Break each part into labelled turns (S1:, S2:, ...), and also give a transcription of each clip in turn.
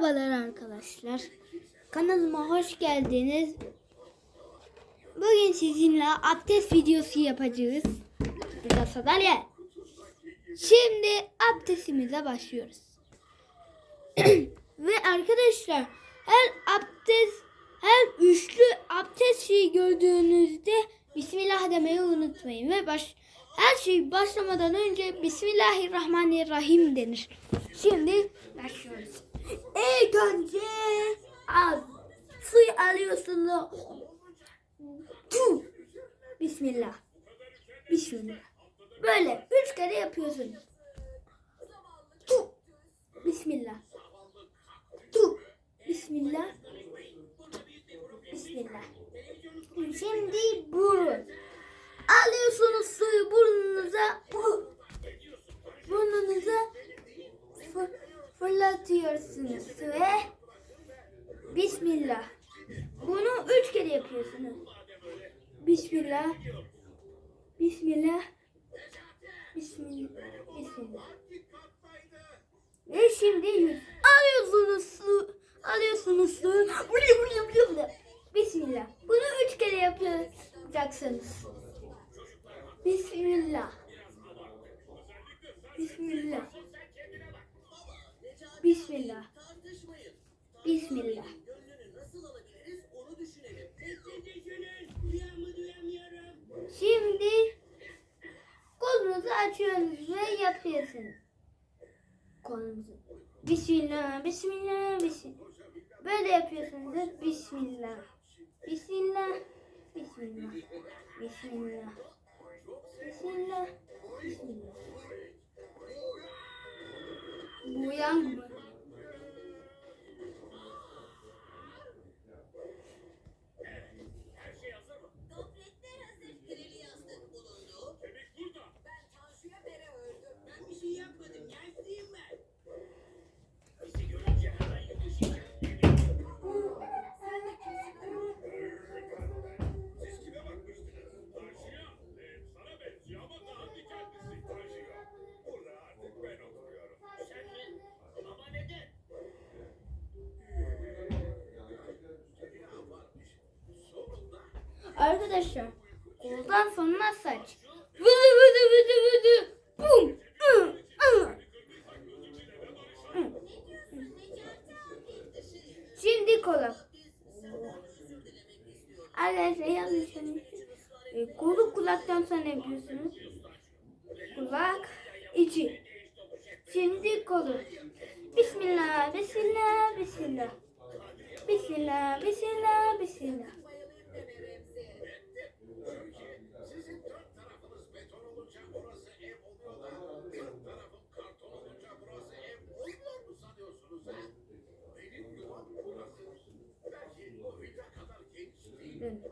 S1: Merhabalar arkadaşlar. Kanalıma hoş geldiniz. Bugün sizinle abdest videosu yapacağız. Burada sandalye. Şimdi abdestimize başlıyoruz. Ve arkadaşlar her abdest her üçlü abdest şeyi gördüğünüzde Bismillah demeyi unutmayın ve baş her şey başlamadan önce Bismillahirrahmanirrahim denir. Şimdi başlıyoruz. İlk önce az suyu alıyorsunuz. Bismillah. Bismillah. Böyle üç kere yapıyorsunuz. Bismillah. Fırlatıyorsunuz ve Bismillah. Bunu üç kere yapıyorsunuz. Bismillah. Bismillah. Bismillah. Bismillah. Ve şimdi yüz. Alıyorsunuz su. Alıyorsunuz su. Bismillah. Bunu üç kere yapacaksınız. Bismillah. Bismillah. Bismillah. Bismillah. Şimdi kolunuzu açıyorsunuz ve yapıyorsunuz. Kolunuzu. Bismillah, Bismillah, Bismillah. Böyle yapıyorsunuz. Bismillah. Bismillah. Bismillah. Bismillah. Bismillah. Bismillah. Bu yang Arkadaşlar koldan sonra saç. Vıdı vıdı vıdı vıdı. Bum. Şimdi kola. Arkadaşlar yanlış. E, kolu kulaktan sonra yapıyorsunuz. Kulak içi. Şimdi kolu. Bismillah, bismillah, bismillah. Bismillah, bismillah, bismillah.
S2: 认得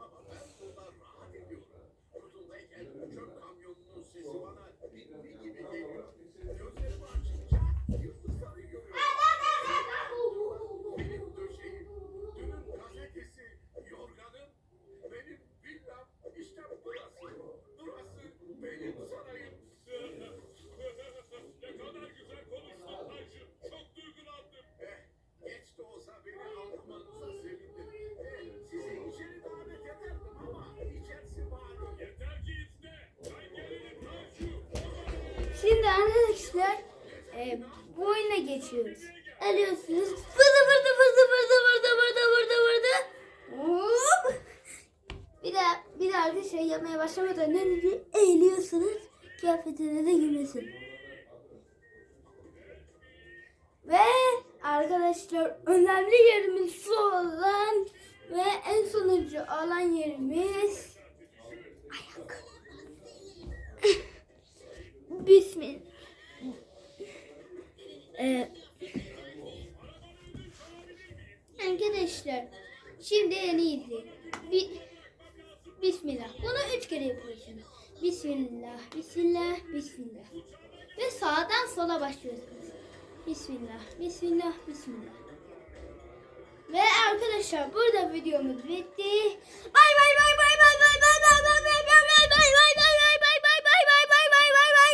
S1: Şimdi arkadaşlar e, bu oyuna geçiyoruz. Alıyorsunuz. Fırdı fırdı fırdı fırdı fırdı fırdı fırdı fırdı. Hop. Bir daha bir daha bir şey yapmaya başlamadan önce eğiliyorsunuz. Kıyafetinize girmesin. Ve arkadaşlar önemli yerimiz olan ve en sonuncu olan yerimiz Bismillah. Ee, arkadaşlar şimdi en iyiydi. Bi Bismillah. Bunu üç kere yapıyorsunuz. Bismillah, Bismillah, Bismillah. Ve sağdan sola başlıyorsunuz. Bismillah, Bismillah, Bismillah. Ve arkadaşlar burada videomuz bitti. Bay bay bay bay bay bay.